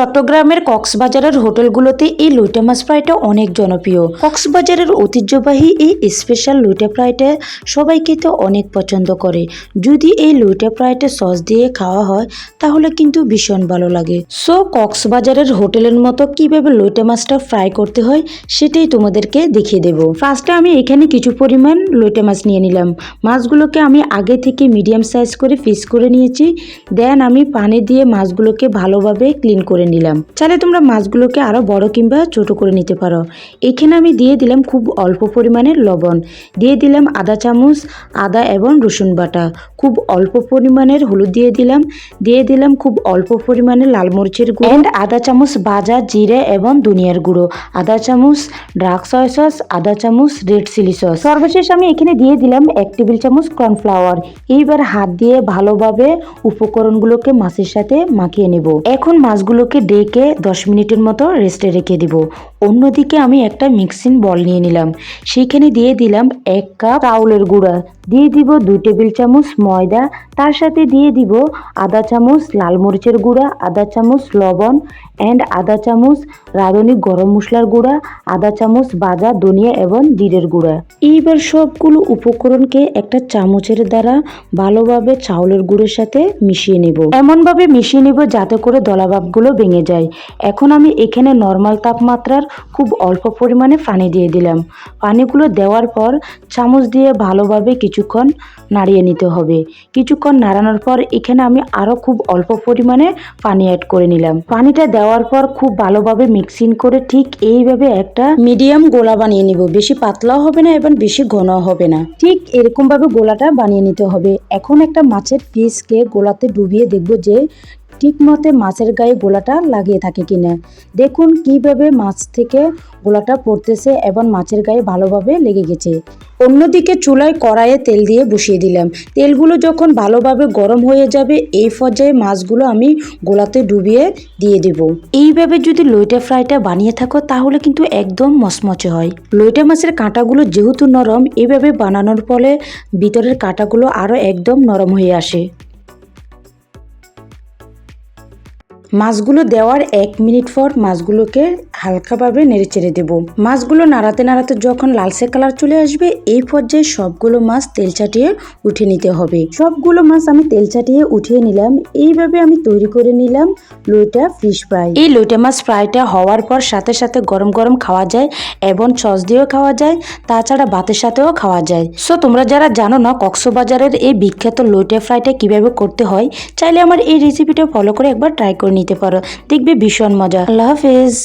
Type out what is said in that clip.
চট্টগ্রামের কক্সবাজারের হোটেলগুলোতে এই লইটা মাছ ফ্রাইটা অনেক জনপ্রিয়। কক্সবাজারের ঐতিহ্যবাহী এই স্পেশাল লুইটা ফ্রাইটা সবাই খেতে অনেক পছন্দ করে। যদি এই লুইটা ফ্রাইটা সস দিয়ে খাওয়া হয়, তাহলে কিন্তু ভীষণ ভালো লাগে। সো কক্সবাজারের হোটেলের মতো কীভাবে লইটা মাছটা ফ্রাই করতে হয়, সেটাই তোমাদেরকে দেখিয়ে দেবো। ফার্স্টে আমি এখানে কিছু পরিমাণ লইটা মাছ নিয়ে নিলাম। মাছগুলোকে আমি আগে থেকে মিডিয়াম সাইজ করে পিস করে নিয়েছি। দেন আমি পানি দিয়ে মাছগুলোকে ভালোভাবে ক্লিন করে নিলাম। চাইলে তোমরা মাছগুলোকে আরও বড় কিংবা ছোট করে নিতে পারো। এখানে আমি দিয়ে দিলাম খুব অল্প পরিমাণের লবণ। দিয়ে দিলাম আদা চামচ, আদা এবং রসুন বাটা। খুব অল্প পরিমাণের হলুদ দিয়ে দিলাম। দিয়ে দিলাম খুব অল্প পরিমাণে লাল মরিচের গুঁড়ো। And আদা চামচ ভাজা জিরে এবং ধনিয়ার গুঁড়ো। আদা চামচ ডার্ক সয় সস, আদা চামচ রেড চিলি সস। সর্বশেষ আমি এখানে দিয়ে দিলাম এক টেবিল চামচ কর্নফ্লাওয়ার। এইবার হাত দিয়ে ভালোভাবে উপকরণগুলোকে মাছের সাথে মাখিয়ে নেব। এখন মাছগুলোকে ডেকে দশ মিনিটের মতো রেস্টে রেখে দিব। অন্যদিকে আমি একটা মিক্সিং বল নিয়ে নিলাম। সেইখানে দিয়ে দিলাম এক কাপ চাউলের গুঁড়া। দিয়ে দিব দুই টেবিল চামচ ময়দা, তার সাথে দিয়ে দিব আধা চামচ লাল মরিচের গুঁড়া, আধা চামচ লবণ অ্যান্ড আধা চামচ রাঁধুনি গরম মশলার গুঁড়া, আধা চামচ ভাজা ধনিয়া এবং জিরের গুঁড়া। এইবার সবগুলো উপকরণকে একটা চামচের দ্বারা ভালোভাবে চাউলের গুঁড়োর সাথে মিশিয়ে নেব। এমনভাবে মিশিয়ে নেব যাতে করে দলাভাবগুলো ভেঙে যায়। এখন আমি এখানে নর্মাল তাপমাত্রার খুব অল্প পরিমাণে পানি দিয়ে দিলাম। পানিগুলো দেওয়ার পর চামচ দিয়ে ভালোভাবে কিছুক্ষণ নাড়িয়ে নিতে হবে। কিছুক্ষণ নাড়ানোর পর এখানে আমি আরও খুব অল্প পরিমাণে পানি অ্যাড করে নিলাম। পানিটা দেওয়ার পর খুব ভালোভাবে মিক্সিং করে ঠিক এইভাবে একটা মিডিয়াম গোলা বানিয়ে নিব। বেশি পাতলাও হবে না এবং বেশি ঘন হবে না। ঠিক এরকমভাবে গোলাটা বানিয়ে নিতে হবে। এখন একটা মাছের পিসকে গোলাতে ডুবিয়ে দেখব যে ঠিক মতে মাছের গায়ে গোলাটা লাগিয়ে থাকে কিনা দেখুন কীভাবে মাছ থেকে গোলাটা পড়তেছে এবং মাছের গায়ে ভালোভাবে লেগে গেছে। অন্যদিকে চুলায় কড়াইয়ে তেল দিয়ে বসিয়ে দিলাম। তেলগুলো যখন ভালোভাবে গরম হয়ে যাবে, এই পর্যায়ে মাছগুলো আমি গোলাতে ডুবিয়ে দিয়ে দেব। এইভাবে যদি লইটা ফ্রাইটা বানিয়ে থাকো, তাহলে কিন্তু একদম মচমচে হয়। লইটা মাছের কাঁটাগুলো যেহেতু নরম এইভাবে বানানোর ফলে ভিতরের কাঁটাগুলো আরও একদম নরম হয়ে আসে। মাছগুলো দেওয়ার এক মিনিট পর মাছগুলোকে হালকাভাবে নেড়ে চেড়ে দেবো। মাছগুলো নাড়াতে নাড়াতে যখন লালচে কালার চলে আসবে, এই পর্যায়ে সবগুলো মাছ তেল চাটিয়ে উঠে নিতে হবে। সবগুলো মাছ আমি তেল চাটিয়ে উঠিয়ে নিলাম। এইভাবে আমি তৈরি করে নিলাম লইটা ফিশ ফ্রাই। এই লইটা মাছ ফ্রাইটা হওয়ার পর সাথে সাথে গরম গরম খাওয়া যায় এবং সস দিয়েও খাওয়া যায়, তাছাড়া ভাতের সাথেও খাওয়া যায়। সো তোমরা যারা জানো না কক্সবাজারের এই বিখ্যাত লইটা ফ্রাইটা কীভাবে করতে হয়, চাইলে আমার এই রেসিপিটা ফলো করে একবার ট্রাই করে নিতে পারো। দেখবে ভীষণ মজা। আল্লাহ হাফেজ।